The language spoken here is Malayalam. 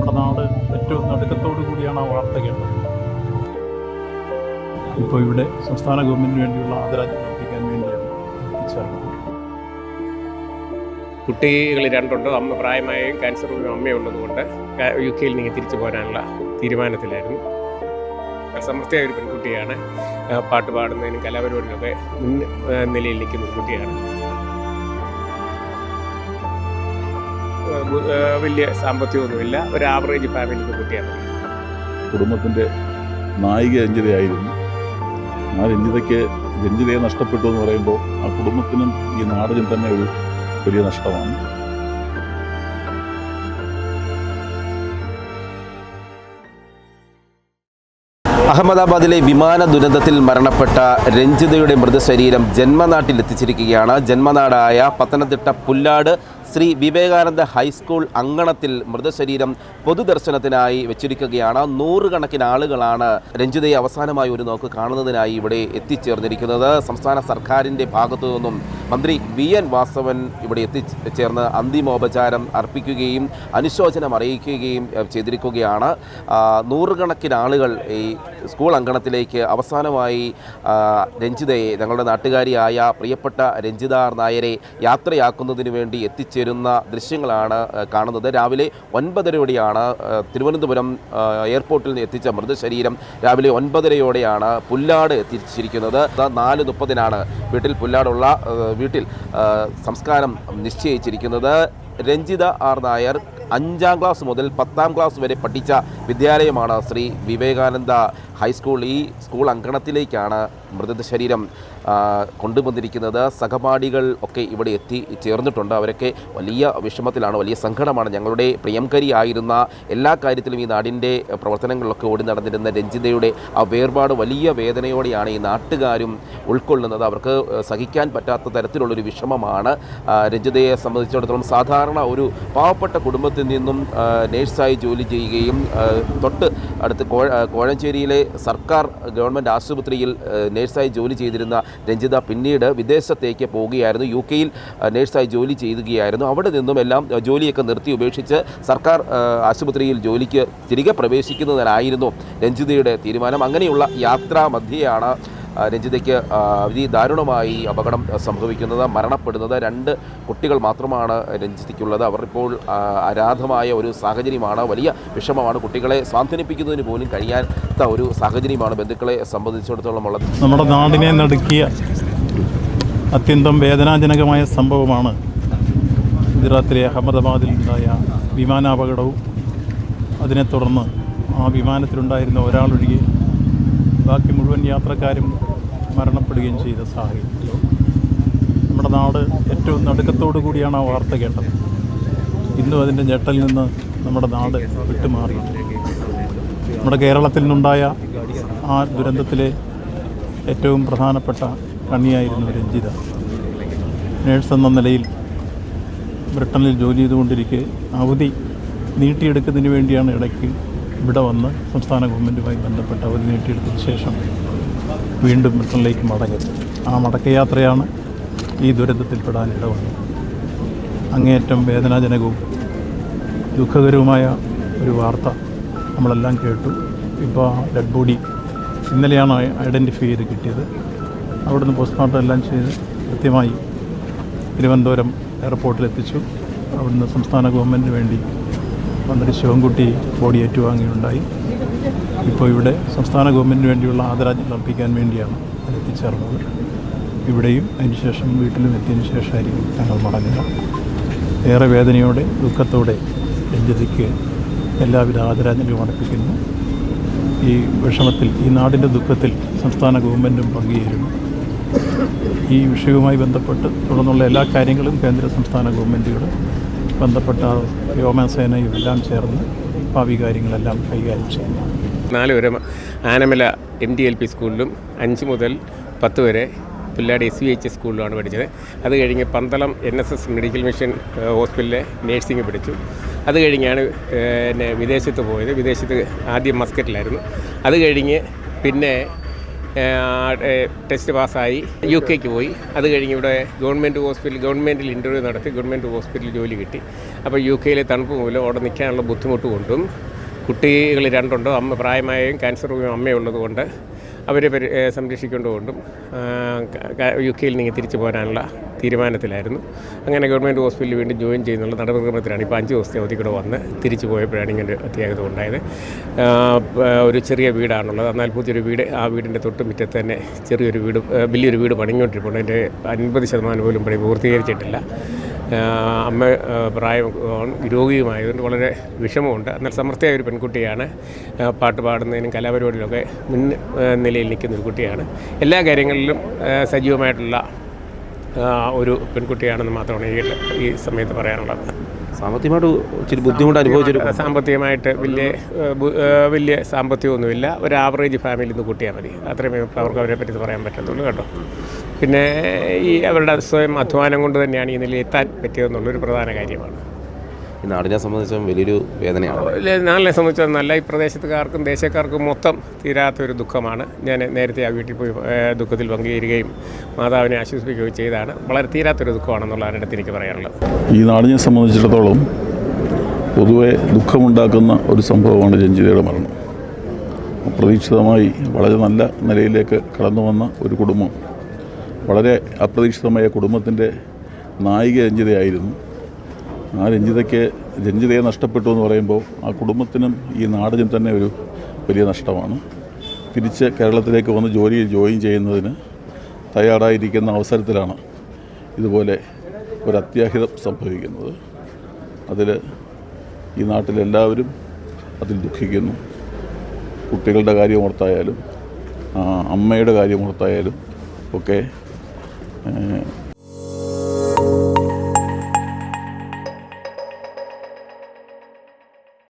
നമ്മുടെ നാട് ഏറ്റവും നടുക്കത്തോടു കൂടിയാണ് ആ വാർത്ത കേട്ടത്. ഇപ്പോൾ ഇവിടെ സംസ്ഥാന ഗവൺമെന്റിന് വേണ്ടിയുള്ള ആദരാജ്ഞം അർപ്പിക്കാൻ വേണ്ടിയാണ് കുട്ടികൾ രണ്ടുണ്ട്. അമ്മ പ്രായമായും ക്യാൻസർ അമ്മയുള്ളതുകൊണ്ട് യു കെയിൽ നിന്ന് തിരിച്ചു പോരാനുള്ള തീരുമാനത്തിലായിരുന്നു. സമൃദ്ധിയായ ഒരു പെൺകുട്ടിയാണ്. പാട്ട് പാടുന്നതിനും കലാപരിപാടിയിലൊക്കെ മുൻ നിലയിൽ നിൽക്കുന്ന ഒരു കുട്ടിയാണ്. വലിയ സാമ്പത്തികമൊന്നുമില്ല. ഒരു ആവറേജ് ഫാമിലിക്ക് കുട്ടിയാണ് കുടുംബത്തിന്റെ നായിക രഞ്ജിതയായിരുന്നു. ആ രഞ്ജിതയ്ക്ക് രഞ്ജിതയെ നഷ്ടപ്പെട്ടു എന്ന് പറയുമ്പോൾ ആ കുടുംബത്തിനും ഈ നാടിനും തന്നെ ഒരു വലിയ നഷ്ടമാണ്. അഹമ്മദാബാദിലെ വിമാന ദുരന്തത്തിൽ മരണപ്പെട്ട രഞ്ജിതയുടെ മൃതശരീരം ജന്മനാട്ടിൽ എത്തിച്ചിരിക്കുകയാണ് ജന്മനാടായ പത്തനംതിട്ട പുല്ലാട് ശ്രീ വിവേകാനന്ദ ഹൈസ്കൂൾ അങ്കണത്തിൽ മൃതശരീരം പൊതുദർശനത്തിനായി വെച്ചിരിക്കുകയാണ്. നൂറുകണക്കിന് ആളുകളാണ് രഞ്ജിതയെ അവസാനമായി ഒരു നോക്ക് കാണുന്നതിനായി ഇവിടെ എത്തിച്ചേർന്നിരിക്കുന്നത്. സംസ്ഥാന സർക്കാരിന്റെ ഭാഗത്തു നിന്നും മന്ത്രി വി എൻ വാസവൻ ഇവിടെ എത്തിച്ചേർന്ന് അന്തിമോപചാരം അർപ്പിക്കുകയും അനുശോചനം അറിയിക്കുകയും ചെയ്തിരിക്കുകയാണ്. നൂറുകണക്കിന് ആളുകൾ ഈ സ്കൂൾ അങ്കണത്തിലേക്ക് അവസാനമായി രഞ്ജിതയെ ഞങ്ങളുടെ നാട്ടുകാരിയായ പ്രിയപ്പെട്ട രഞ്ജിത നായരെ യാത്രയാക്കുന്നതിന് വേണ്ടി എത്തിച്ചേരുന്ന ദൃശ്യങ്ങളാണ് കാണുന്നത്. രാവിലെ ഒൻപതരയോടെയാണ് തിരുവനന്തപുരം എയർപോർട്ടിൽ നിന്ന് എത്തിച്ച മൃതശരീരം രാവിലെ ഒൻപതരയോടെയാണ് പുല്ലാട് എത്തിച്ചിരിക്കുന്നത്. നാല് മുപ്പതിനാണ് വീട്ടിൽ പുല്ലാടുള്ള വീട്ടിൽ സംസ്കാരം നിശ്ചയിച്ചിരിക്കുന്നത്. രഞ്ജിത ആർ. നായർ അഞ്ചാം ക്ലാസ് മുതൽ പത്താം ക്ലാസ് വരെ പഠിച്ച വിദ്യാലയമാണ് ശ്രീ വിവേകാനന്ദ. ഹൈസ്കൂൾ ഈ സ്കൂൾ അങ്കണത്തിലേക്കാണ് മൃതശരീരം ശരീരം കൊണ്ടുവന്നിരിക്കുന്നത്. സഹപാഠികൾ ഒക്കെ ഇവിടെ എത്തി ചേർന്നിട്ടുണ്ട്. അവരൊക്കെ വലിയ വിഷമത്തിലാണ് വലിയ സങ്കടമാണ്. ഞങ്ങളുടെ പ്രിയംകരിയായിരുന്ന എല്ലാ കാര്യത്തിലും ഈ നാടിന്റെ പ്രവർത്തനങ്ങളിലൊക്കെ ഓടി നടന്നിരുന്ന രഞ്ജിതയുടെ ആ വേർപാട് വലിയ വേദനയോടെയാണ് ഈ നാട്ടുകാരും ഉൾക്കൊള്ളുന്നത്. അവർക്ക് സഹിക്കാൻ പറ്റാത്ത തരത്തിലുള്ളൊരു വിഷമമാണ്. രഞ്ജിതയെ സംബന്ധിച്ചിടത്തോളം സാധാരണ ഒരു പാവപ്പെട്ട കുടുംബത്തിൽ നിന്നും നേഴ്സായി ജോലി ചെയ്യുകയും തൊട്ട് അടുത്ത് കോഴഞ്ചേരിയിലെ സർക്കാർ ഗവൺമെന്റ് ആശുപത്രിയിൽ നേഴ്സായി ജോലി ചെയ്തിരുന്ന രഞ്ജിത പിന്നീട് വിദേശത്തേക്ക് പോവുകയായിരുന്നു. യു കെയിൽ നേഴ്സായി ജോലി ചെയ്യുകയായിരുന്നു. അവിടെ നിന്നും എല്ലാം ജോലിയൊക്കെ നിർത്തി ഉപേക്ഷിച്ച് സർക്കാർ ആശുപത്രിയിൽ ജോലിക്ക് തിരികെ പ്രവേശിക്കുന്നതിനായിരുന്നു രഞ്ജിതയുടെ തീരുമാനം. അങ്ങനെയുള്ള യാത്രാ മധ്യയാണ് രഞ്ജിതയ്ക്ക് അതി ദാരുണമായി അപകടം സംഭവിക്കുന്നത് മരണപ്പെടുന്നത് രണ്ട് കുട്ടികൾ മാത്രമാണ് രഞ്ജിതയ്ക്കുള്ളത്. അവർ ഇപ്പോൾ അരാധമായ ഒരു സാഹചര്യമാണ് വലിയ വിഷമമാണ്. കുട്ടികളെ സ്വാന്തനിപ്പിക്കുന്നതിന് പോലും കഴിയാത്ത ഒരു സാഹചര്യമാണ് ബന്ധുക്കളെ സംബന്ധിച്ചിടത്തോളം ഉള്ളത്. നമ്മുടെ നാടിനെ നടുക്കിയ അത്യന്തം വേദനാജനകമായ സംഭവമാണ്. ഗുജറാത്തിലെ അഹമ്മദാബാദിൽ ഉണ്ടായ വിമാനാപകടവും അതിനെ തുടർന്ന് ആ വിമാനത്തിലുണ്ടായിരുന്ന ഒരാളൊഴികെ ബാക്കി മുഴുവൻ യാത്രക്കാരും മരണപ്പെടുകയും ചെയ്ത സാഹചര്യം. നമ്മുടെ നാട് ഏറ്റവും നടുക്കത്തോടു കൂടിയാണ് ആ വാർത്ത കേട്ടത്. ഇന്നും അതിന്റെ ഞെട്ടൽ നിന്ന് നമ്മുടെ നാട് വിട്ടുമാറി നമ്മുടെ കേരളത്തിൽ നിന്നുണ്ടായ ആ ദുരന്തത്തിലെ ഏറ്റവും പ്രധാനപ്പെട്ട കണ്ണിയായിരുന്നു രഞ്ജിത. നേഴ്സ് എന്ന നിലയിൽ ബ്രിട്ടനിൽ ജോലി ചെയ്തുകൊണ്ടിരിക്കെ അവധി നീട്ടിയെടുക്കുന്നതിന് വേണ്ടിയാണ് ഇടയ്ക്ക് ഇവിടെ വന്ന് സംസ്ഥാന ഗവൺമെന്റുമായി ബന്ധപ്പെട്ട് അവധി നീട്ടിയെടുത്തതിന് ശേഷം വീണ്ടും ബ്രിട്ടനിലേക്ക് മടങ്ങിയത് ആ മടക്കയാത്രയാണ് ഈ ദുരന്തത്തിൽപ്പെടാൻ ഇടവന്നത് അങ്ങേയറ്റം വേദനാജനകവും ദുഃഖകരവുമായ ഒരു വാർത്ത നമ്മളെല്ലാം കേട്ടു. ഇപ്പോൾ ഡെഡ് ബോഡി ഇന്നലെയാണ് ഐഡന്റിഫൈ ചെയ്ത് കിട്ടിയത്. അവിടുന്ന് പോസ്റ്റ്മോർട്ടം എല്ലാം ചെയ്ത് കൃത്യമായി തിരുവനന്തപുരം എയർപോർട്ടിലെത്തിച്ചു. അവിടുന്ന് സംസ്ഥാന ഗവൺമെന്റിന് വേണ്ടി മന്ത്രി ശിവൻകുട്ടി ബോഡി ഏറ്റുവാങ്ങിയുണ്ടായി ഇപ്പോൾ ഇവിടെ സംസ്ഥാന ഗവൺമെന്റിന് വേണ്ടിയുള്ള ആദരാഞ്ജലി അർപ്പിക്കാൻ വേണ്ടിയാണ് അതെത്തിച്ചേർന്നത് ഇവിടെയും അതിനുശേഷം വീട്ടിലും എത്തിയതിനു ശേഷമായിരിക്കും ഞങ്ങൾ മടങ്ങുക. ഏറെ വേദനയോടെ ദുഃഖത്തോടെ രഞ്ജിതയ്ക്ക് എല്ലാവിധ ആദരാഞ്ജലിയും അർപ്പിക്കുന്നു. ഈ വിഷമത്തിൽ ഈ നാടിന്റെ ദുഃഖത്തിൽ സംസ്ഥാന ഗവൺമെന്റും പങ്കുചേരുന്നു. ഈ വിഷയവുമായി ബന്ധപ്പെട്ട് തുടർന്നുള്ള എല്ലാ കാര്യങ്ങളും കേന്ദ്ര സംസ്ഥാന ഗവൺമെന്റുകൾ ബന്ധപ്പെട്ട വ്യോമസേനയും എല്ലാം ചേർന്ന് ഭാവി കാര്യങ്ങളെല്ലാം കൈകാര്യം ചെയ്യുന്നു. നാല് വരെ Anamala M D L P സ്കൂളിലും അഞ്ച് മുതൽ പത്ത് വരെ പുല്ലാട് എസ് വി എച്ച് സ്കൂളിലുമാണ് പഠിച്ചത്. അത് കഴിഞ്ഞ് Pandalam N S S medical mission ഹോസ്പിറ്റലിലെ നേഴ്സിംഗ് പഠിച്ചു. അത് കഴിഞ്ഞാണ് പിന്നെ വിദേശത്ത് പോയത്. വിദേശത്ത് ആദ്യം മസ്കറ്റിലായിരുന്നു. അത് കഴിഞ്ഞ് പിന്നെ ടെസ്റ്റ് പാസ്സായി യു കെക്ക് പോയി. അത് കഴിഞ്ഞ് ഇവിടെ ഗവൺമെന്റ് ഹോസ്പിറ്റൽ ഗവൺമെന്റിൽ ഇന്റർവ്യൂ നടത്തി ഗവൺമെന്റ് ഹോസ്പിറ്റലിൽ ജോലി കിട്ടി. അപ്പോൾ യു കെയിലെ തണുപ്പ് മൂലം അവിടെ നിൽക്കാനുള്ള ബുദ്ധിമുട്ട് കൊണ്ടും കുട്ടികൾ രണ്ടുണ്ട്? അമ്മ പ്രായമായും ക്യാൻസർ അമ്മയുള്ളത് കൊണ്ട് അവരെ പരി സംരക്ഷിക്കേണ്ടതുകൊണ്ടും യു കെയിൽ നിന്ന് തിരിച്ചു പോരാനുള്ള തീരുമാനത്തിലായിരുന്നു. അങ്ങനെ ഗവൺമെന്റ് ഹോസ്പിറ്റലിൽ വീണ്ടും ജോയിൻ ചെയ്യുന്നുള്ള നടപടിക്രമത്തിലാണ് ഇപ്പോൾ അഞ്ച് ദിവസത്തെ അവധി കൂടെ വന്ന് തിരിച്ചു പോയപ്പോഴാണ് ഇങ്ങനെ അത്യാഹിതം ഉണ്ടായത്. ഒരു ചെറിയ വീടാണുള്ളത്. എന്നാൽ പുതിയൊരു വീട് ആ വീടിന്റെ തൊട്ട് മുറ്റത്ത് തന്നെ ചെറിയൊരു വീട് വലിയൊരു വീട് പണിഞ്ഞുകൊണ്ടിരിപ്പുണ്ട്. അതിന്റെ അൻപത് ശതമാനം പോലും പണി പൂർത്തീകരിച്ചിട്ടില്ല. അമ്മ പ്രായം രോഗിയുമായതുകൊണ്ട് വളരെ വിഷമമുണ്ട്. എന്നാൽ സമർത്ഥയായ ഒരു പെൺകുട്ടിയാണ്. പാട്ട് പാടുന്നതിനും കലാപരിപാടിയിലൊക്കെ മുൻ നിലയിൽ നിൽക്കുന്ന ഒരു കുട്ടിയാണ്. എല്ലാ കാര്യങ്ങളിലും സജീവമായിട്ടുള്ള ഒരു പെൺകുട്ടിയാണെന്ന് മാത്രമാണ് ഈ ഈ സമയത്ത് പറയാനുള്ളത്. സാമ്പത്തികമായിട്ട് ഇച്ചിരി ബുദ്ധിമുട്ട് അനുഭവിച്ചൊരു സാമ്പത്തികമായിട്ട് വലിയ വലിയ സാമ്പത്തികമൊന്നുമില്ല. ഒരു ആവറേജ് ഫാമിലിയിൽ നിന്ന് കൂട്ടിയാൽ മതി. അത്രയും അവർക്ക് അവരെ പറ്റി പറയാൻ പറ്റത്തുള്ളൂ കേട്ടോ. പിന്നെ ഈ അവരുടെ സ്വയം അധ്വാനം കൊണ്ട് തന്നെയാണ് ഈ നിലയിൽ എത്താൻ പറ്റിയതെന്നുള്ളൊരു പ്രധാന കാര്യമാണ്. ഈ നാടിനെ സംബന്ധിച്ചും വലിയൊരു വേദനയാണ്. നാടിനെ സംബന്ധിച്ചും നല്ല ഈ പ്രദേശത്തുകാർക്കും ദേശക്കാർക്കും മൊത്തം തീരാത്തൊരു ദുഃഖമാണ്. ഞാൻ നേരത്തെ ആ വീട്ടിൽ പോയി ദുഃഖത്തിൽ പങ്കുചേരുകയും മാതാവിനെ ആശ്വസിപ്പിക്കുകയും ചെയ്താണ് വളരെ തീരാത്തൊരു ദുഃഖമാണെന്നുള്ളതാണ് അടുത്ത് എനിക്ക് പറയാനുള്ളത്. ഈ നാടിനെ സംബന്ധിച്ചിടത്തോളം പൊതുവെ ദുഃഖമുണ്ടാക്കുന്ന ഒരു സംഭവമാണ് രഞ്ജിതയുടെ മരണം. അപ്രതീക്ഷിതമായി വളരെ നല്ല നിലയിലേക്ക് കടന്നു വന്ന ഒരു കുടുംബം. വളരെ അപ്രതീക്ഷിതമായ കുടുംബത്തിന്റെ നായിക രഞ്ജിതയായിരുന്നു ആ രഞ്ജിതയ്ക്ക് രഞ്ജിതയെ നഷ്ടപ്പെട്ടു എന്ന് പറയുമ്പോൾ ആ കുടുംബത്തിനും ഈ നാടിനും തന്നെ ഒരു വലിയ നഷ്ടമാണ്. തിരിച്ച് കേരളത്തിലേക്ക് വന്ന് ജോലി ജോയിൻ ചെയ്യുന്നതിന് തയ്യാറായിരിക്കുന്ന അവസരത്തിലാണ് ഇതുപോലെ ഒരു അത്യാഹിതം സംഭവിക്കുന്നത്. അതിൽ ഈ നാട്ടിലെല്ലാവരും അതിൽ ദുഃഖിക്കുന്നു. കുട്ടികളുടെ കാര്യം ഓർത്തായാലും അമ്മയുടെ കാര്യം ഓർത്തായാലും ഒക്കെ